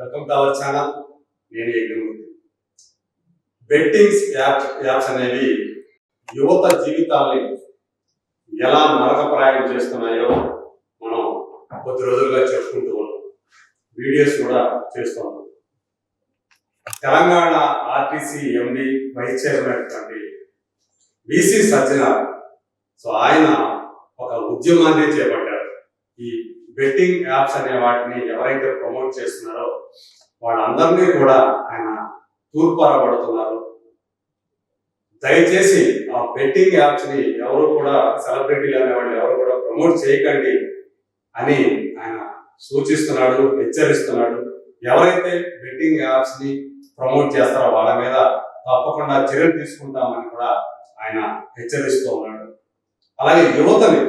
Welcome to our channel. నేను Yagnamurthy bettings app apps అనేవి యువత జీవితాల్ని ఎలా నరకప్రాయం చేస్తున్నాయో మనం కొద్ది రోజులుగా చెప్పుకుంటూ ఉన్నాం. వీడియోస్ కూడా చేస్తున్నాం Telangana RTC MD vice chairman అయినటువంటి విసి సజ్జనార్. సో ఆయన ఒక ఉద్యమాన్ని చేపట్టారు ఈ బెట్టింగ్ యాప్స్ అనే వాటిని ఎవరైతే ప్రమోట్ చేస్తున్నారో వాళ్ళందరినీ కూడా ఆయన తూర్పారబడుతున్నారు దయచేసి ఆ బెట్టింగ్ యాప్స్ని ఎవరు కూడా సెలబ్రిటీలు అనే వాళ్ళు ఎవరు కూడా ప్రమోట్ చేయకండి అని ఆయన సూచిస్తున్నాడు హెచ్చరిస్తున్నాడు. ఎవరైతే బెట్టింగ్ యాప్స్ని ప్రమోట్ చేస్తారో వాళ్ళ మీద తప్పకుండా చర్యలు తీసుకుంటామని కూడా ఆయన హెచ్చరిస్తూ ఉన్నాడు. అలాగే యువతని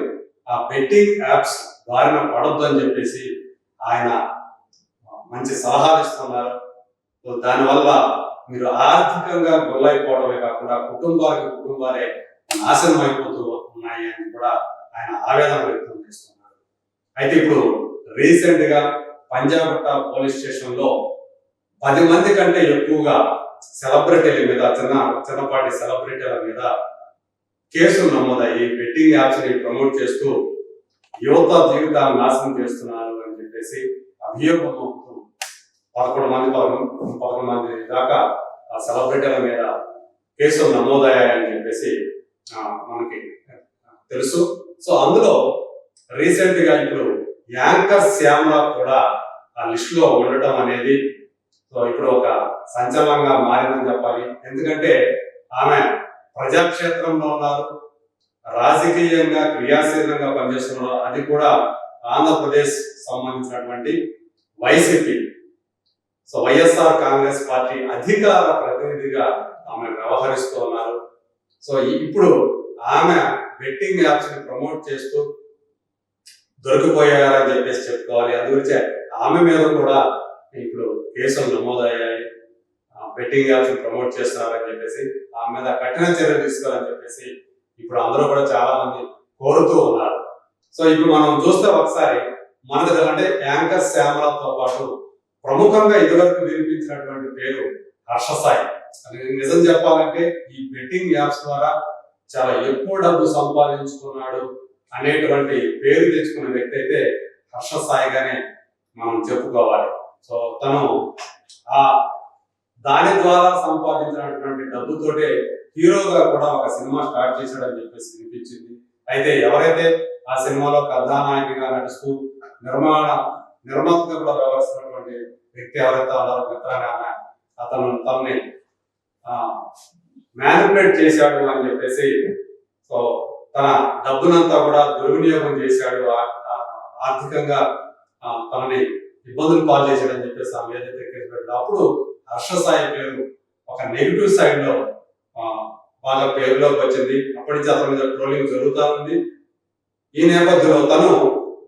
ఆ బెట్టింగ్ యాప్స్ బారిన పడొద్దు అని చెప్పేసి ఆయన మంచి సలహాలు ఇస్తున్నారు దానివల్ల మీరు ఆర్థికంగా గొల్లైపోవడమే కాకుండా కుటుంబాలకి కుటుంబాలే నాశనం అయిపోతూ ఉన్నాయి అని కూడా ఆయన ఆవేదన వ్యక్తం చేస్తున్నారు. అయితే ఇప్పుడు రీసెంట్గా పంజాగుట్ట పోలీస్ స్టేషన్లో పది మంది కంటే ఎక్కువగా సెలబ్రిటీల మీద చిన్న చిన్నపాటి సెలబ్రిటీల మీద కేసులు నమోదయ్యి బెట్టింగ్ యాప్స్ని ప్రమోట్ చేస్తూ యువత జీవితాలను నాశనం చేస్తున్నారు అని చెప్పేసి అభియోగం మోపుతూ పదకొండు మంది పదకొండు పదకొండు మంది దాకా ఆ సెలబ్రిటీల మీద కేసులు నమోదయ్యాయని చెప్పేసి మనకి తెలుసు. సో అందులో రీసెంట్గా ఇప్పుడు యాంకర్ శ్యామలా కూడా ఆ లిస్ట్లో ఉండటం అనేది సో ఇప్పుడు ఒక సంచలనంగా మారిందని చెప్పాలి. ఎందుకంటే ఆమె ప్రజాక్షేత్రంలో ఉన్నారు. రాజకీయంగా క్రియాశీలంగా పనిచేస్తున్నారో అది కూడా ఆంధ్రప్రదేశ్ సంబంధించినటువంటి వైసీపీ. సో వైఎస్ఆర్ కాంగ్రెస్ పార్టీ అధికార ప్రతినిధిగా ఆమె వ్యవహరిస్తూ ఉన్నారు. సో ఇప్పుడు ఆమె బెట్టింగ్ యాప్స్ని ప్రమోట్ చేస్తూ దొరికిపోయారని చెప్పేసి చెప్పుకోవాలి. అందుగురించే ఆమె మీద కూడా ఇప్పుడు కేసులు నమోదయ్యాయి. బెట్టింగ్ యాప్స్ ప్రమోట్ చేస్తున్నారని చెప్పేసి ఆమె మీద కఠిన చర్యలు తీసుకోవాలని చెప్పేసి ఇప్పుడు అందరూ కూడా చాలా మంది కోరుతూ ఉన్నారు. సో ఇప్పుడు మనం చూస్తే ఒకసారి మన దగ్గర అంటే యాంకర్ శ్యామలతో పాటు ప్రముఖంగా ఇదివరకు వినిపించినటువంటి పేరు హర్ష సాయి నిజం చెప్పాలంటే ఈ బెట్టింగ్ యాప్స్ ద్వారా చాలా ఎక్కువ డబ్బు సంపాదించుకున్నాడు అనేటువంటి పేరు తెచ్చుకున్న వ్యక్తి అయితే హర్ష సాయిగానే మనం చెప్పుకోవాలి. సో తను ఆ దాని ద్వారా సంపాదించినటువంటి డబ్బుతోటే హీరోగా కూడా ఒక సినిమా స్టార్ట్ చేశాడని చెప్పేసి వినిపించింది. అయితే ఎవరైతే ఆ సినిమాలో కథానాయకిగా నడుస్తూ నిర్మాణ నిర్మాతగా కూడా వ్యవహరిస్తున్నటువంటి వ్యక్తి ఎవరైతే ఉన్నారో మిత్రగానే అతను తనని మ్యానిపులేట్ చేశాడు అని చెప్పేసి సో తన డబ్బునంతా కూడా దుర్వినియోగం చేశాడు. ఆర్థికంగా ఆ, తనని ఇబ్బందులు పాలు చేశాడని చెప్పేసి ఆమె ఏదైతే కేసు అప్పుడు హర్ష సాయి పేరు ఒక నెగిటివ్ సైడ్లో వాళ్ళ పేరులోకి వచ్చింది. అప్పటి నుంచి అతని మీద ట్రోలింగ్ జరుగుతూ ఉంది. ఈ నేపథ్యంలో తను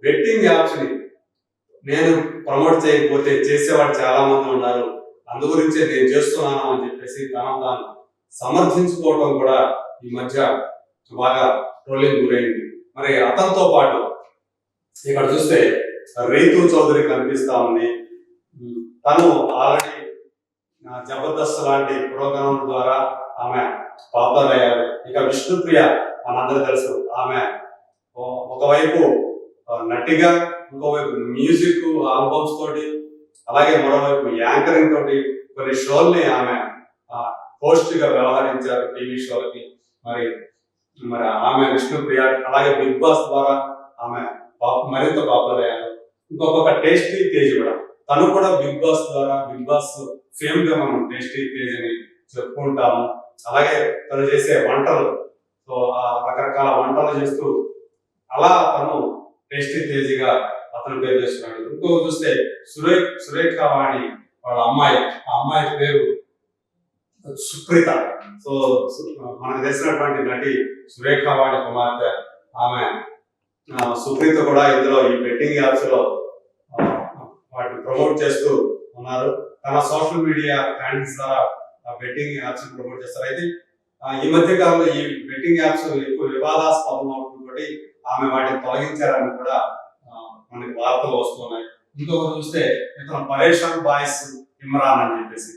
బెట్టింగ్ యాప్స్ని నేను ప్రమోట్ చేయకపోతే చేసేవాడు చాలా మంది ఉన్నారు. అందు గురించే నేను చేస్తున్నాను అని చెప్పేసి తను తాను సమర్థించుకోవడం కూడా ఈ మధ్య బాగా ట్రోలింగ్ గురైంది. మరి అతనితో పాటు ఇక్కడ చూస్తే రైతు చౌదరి కనిపిస్తా ఉంది. తను ఆల్రెడీ జబర్దస్త్ లాంటి ప్రోగ్రాం ద్వారా ఆమె పాపులర్ అయ్యారు ఇక విష్ణుప్రియ మనందరూ తెలుసు ఆమె ఒకవైపు నటిగా ఇంకోవైపు మ్యూజిక్ ఆల్బమ్స్ తోటి అలాగే మరోవైపు యాంకరింగ్ తోటి కొన్ని షోల్ని ఆమె హోస్ట్గా వ్యవహరించారు టీవీ షోలకి. మరి మరి ఆమె విష్ణుప్రియ అలాగే బిగ్ బాస్ ద్వారా ఆమె పాప్- మరింత పాపులర్ అయ్యారు. ఇంకొక టేస్టీ తేజ్ కూడా. తను కూడా బిగ్ బాస్ ద్వారా బిగ్ బాస్ ఫేమ్గా మనం టేస్టీ పేజ్ అని చెప్పుకుంటాము. అలాగే తను చేసే వంటలు. సో ఆ రకరకాల వంటలు చేస్తూ అలా తను టేస్టీ తేజీగా అతను పేరు చేస్తున్నాడు ఇంకో చూస్తే సురేఖ సురేఖ వాణి వాళ్ళ అమ్మాయి. ఆ అమ్మాయి పేరు సుప్రీత. సో మనకు తెలిసినటువంటి నటి సురేఖ వాణి కుమార్తె ఆమె. సుప్రీత కూడా ఇందులో ఈ బెట్టింగ్ యాప్స్లో వాటిని ప్రమోట్ చేస్తూ ఉన్నారు. తన సోషల్ మీడియా హ్యాండిల్స్ ద్వారా ఆ బెట్టింగ్ యాప్స్ ప్రమోట్ చేస్తారు. అయితే ఆ, ఈ మధ్య కాలంలో ఈ బెట్టింగ్ యాప్స్ ఎక్కువ వివాదాస్పదం అవడంతో ఆమె వాటిని తొలగించారని కూడా మనకి వార్తలు వస్తున్నాయి. ఇంకొకరు చూస్తే ఇతను పరేషన్ బాయ్స్ ఇమ్రాన్ అని చెప్పేసి.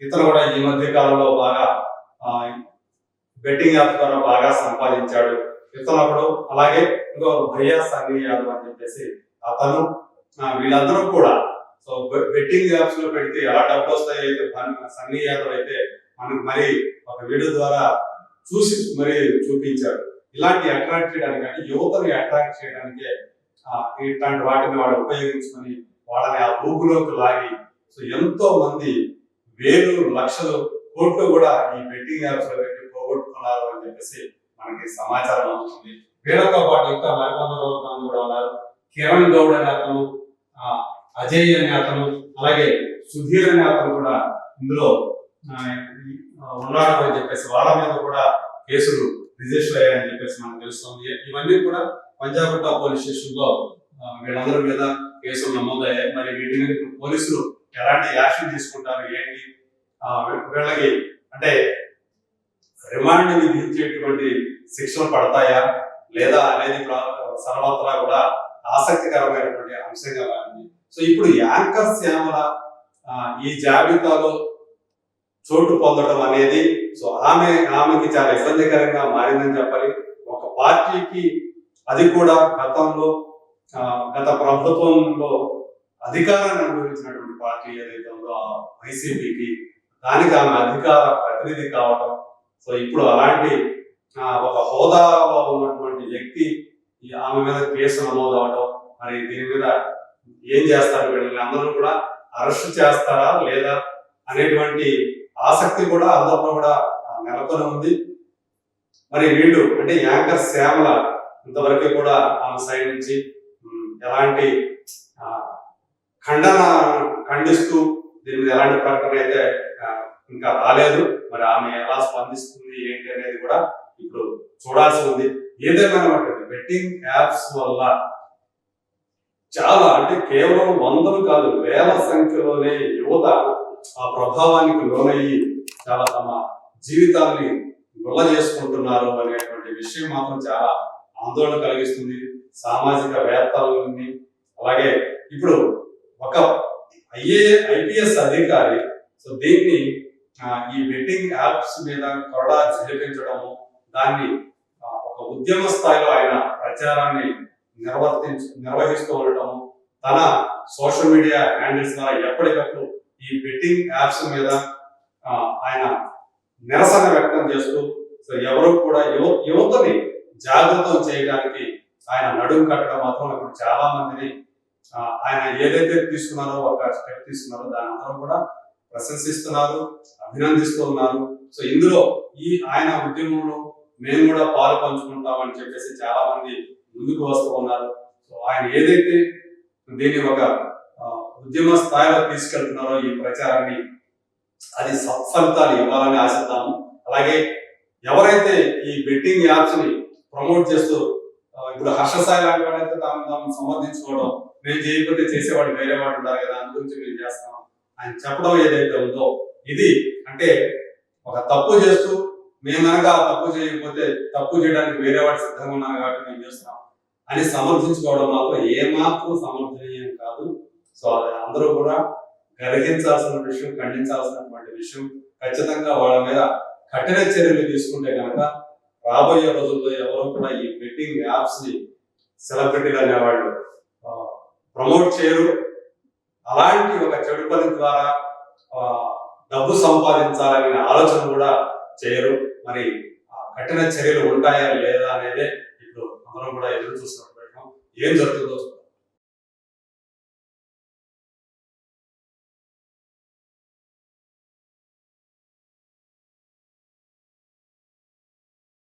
ఇతను కూడా ఈ మధ్య కాలంలో బాగా బెట్టింగ్ యాప్ ద్వారా బాగా సంపాదించాడు. ఇతను అలాగే ఇంకో భయ్యా సన్నీ యాదవ్ అని చెప్పేసి అతను వీళ్ళందరూ కూడా సో బెట్టింగ్ యాప్స్లో పెడితే ఎలా డబ్బులు వస్తాయి అయితే సన్నీ యాదవ్ అయితే మనకు మరి ఒక వీడియో ద్వారా చూసి మరి చూపించాడు ఇలాంటి అట్రాక్ట్ చేయడానికి అంటే యువతని అట్రాక్ట్ చేయడానికే ఇట్లాంటి వాటిని వాడు ఉపయోగించుకొని వాళ్ళని ఆ ఊపులోకి లాగి సో ఎంతో మంది వేలు లక్షలు కోట్లు కూడా ఈ బెట్టింగ్ యాప్స్లో పెట్టి పోగొట్టుకున్నారు అని చెప్పేసి మనకి సమాచారం అవుతుంది వీళ్ళతో పాటు ఇంకా మరికొందరు కూడా ఉన్నారు. కిరణ్ గౌడ్ అనే అతను అజయ్ అనే అతను అలాగే సుధీర్ అనే అతను కూడా ఇందులో ఉన్నాడు అని చెప్పేసి వాళ్ళ మీద కూడా కేసులు రిజిస్టర్ అయ్యాయని చెప్పేసి మనకు తెలుస్తుంది. ఇవన్నీ కూడా పంజాగుట్ట పోలీస్ స్టేషన్లో వీళ్ళందరి మీద కేసులు నమోదయ్యాయి. మరి వీటి మీద పోలీసులు ఎలాంటి యాక్షన్ తీసుకుంటారు ఏంటి? ఆ, వీళ్ళకి అంటే రిమాండ్ విధించేటువంటి శిక్షలు పడతాయా? లేదా అనేది సర్వత్రా కూడా ఆసక్తికరమైనటువంటి అంశంగా సో ఇప్పుడు యాంకర్ శ్యామల ఈ జాబితాలో చోటు పొందడం అనేది సో ఆమె ఆమెకి చాలా ఇబ్బందికరంగా మారిందని చెప్పాలి. ఒక పార్టీకి అది కూడా గతంలో గత ప్రభుత్వంలో అధికారాన్ని అనుభవించినటువంటి పార్టీ ఏదైతే ఉందో వైసీపీకి దానికి ఆమె అధికార ప్రతినిధి కావడం సో ఇప్పుడు అలాంటి ఒక హోదాలో ఉన్నటువంటి వ్యక్తి ఆమె మీద కేసు నమోదు అవడం మరి దీని మీద ఏం చేస్తారు? వీళ్ళని అందరూ కూడా అరెస్ట్ చేస్తారా లేదా అనేటువంటి ఆసక్తి కూడా అందరిలో కూడా ఆ, నెలకొని ఉంది. మరి వీళ్ళు అంటే యాంకర్ శ్యామల ఇంతవరకు కూడా ఆమె సైడ్ నుంచి ఎలాంటి ఖండన ఖండిస్తూ దీని మీద ఎలాంటి ప్రకటన అయితే ఇంకా రాలేదు. మరి ఆమె ఎలా స్పందిస్తుంది ఏంటి అనేది కూడా ఇప్పుడు చూడాల్సి ఉంది. ఏదేమైనా బెట్టింగ్ యాప్స్ వల్ల చాలా అంటే కేవలం వందలు కాదు వేల సంఖ్యలోనే యువత ఆ ప్రభావానికి లోనయ్యి చాలా తమ జీవితాన్ని గుల్ల చేసుకుంటున్నారు అనేటువంటి విషయం మాత్రం చాలా ఆందోళన కలిగిస్తుంది. సామాజిక వేత్తలని అలాగే ఇప్పుడు ఒక ఐఏ ఐపీఎస్ అధికారి సో దీన్ని ఈ బెట్టింగ్ యాప్స్ మీద కొరడా జరిపించడము దాన్ని ఒక ఉద్యమ స్థాయిలో ఆయన ప్రచారాన్ని నిర్వర్తించ నిర్వహిస్తూ ఉండటం తన సోషల్ మీడియా హ్యాండిల్స్ ద్వారా ఎప్పటికప్పుడు ఈ బెట్టింగ్ యాప్స్ మీద ఆయన నిరసన వ్యక్తం చేస్తూ సో ఎవరు కూడా యువ యువతని జాగృతం చేయడానికి ఆయన నడుము కట్టడం మాత్రం ఇప్పుడు చాలా మందిని ఆయన ఏదైతే తీసుకున్నారో ఒక స్టెప్ తీసుకున్నారో దాని అందరూ కూడా ప్రశంసిస్తున్నారు అభినందిస్తూ ఉన్నారు. సో ఇందులో ఈ ఆయన ఉద్యమంలో మేము కూడా పాలు పంచుకుంటామని చెప్పేసి చాలా మంది ముందుకు వస్తూ ఉన్నారు. సో ఆయన ఏదైతే దీన్ని ఒక ఉద్యమ స్థాయిలో తీసుకెళ్తున్నారో ఈ ప్రచారాన్ని అది సత్ఫలితాలు ఇవ్వాలని ఆశిద్దాము. అలాగే ఎవరైతే ఈ బెట్టింగ్ యాప్స్ని ప్రమోట్ చేస్తూ ఇప్పుడు హర్షసాయి లాంటి వాడైతే తాము తాము సమర్థించుకోవడం మేము చేయకపోతే చేసేవాడు వేరే వాడు ఉంటారు కదా దాని గురించి మేము చేస్తాం అని చెప్పడం ఏదైతే ఉందో ఇది అంటే ఒక తప్పు చేస్తూ మేము కనుక ఆ తప్పు చేయకపోతే తప్పు చేయడానికి వేరే వాడు సిద్ధంగా ఉన్నాను కాబట్టి మేము చేస్తున్నాం. అని సమర్థించుకోవడం మాత్రం ఏమాత్రం సమర్థనీయం కాదు. సో అది అందరూ కూడా గర్హించాల్సిన విషయం ఖండించాల్సినటువంటి విషయం ఖచ్చితంగా వాళ్ళ మీద కఠిన చర్యలు తీసుకుంటే కనుక రాబోయే రోజుల్లో ఎవరు కూడా ఈ బెట్టింగ్ యాప్స్ని సెలబ్రిటీలు అనేవాళ్ళు ప్రమోట్ చేయరు. అలాంటి ఒక చెడు పని ద్వారా డబ్బు సంపాదించాలనే ఆలోచన కూడా చేయరు. మరి ఆ కఠిన చర్యలు ఉంటాయా లేదా అనేదే మనం కూడా ఎదురు చూస్తున్నట్టు ఏం జరుగుతుందో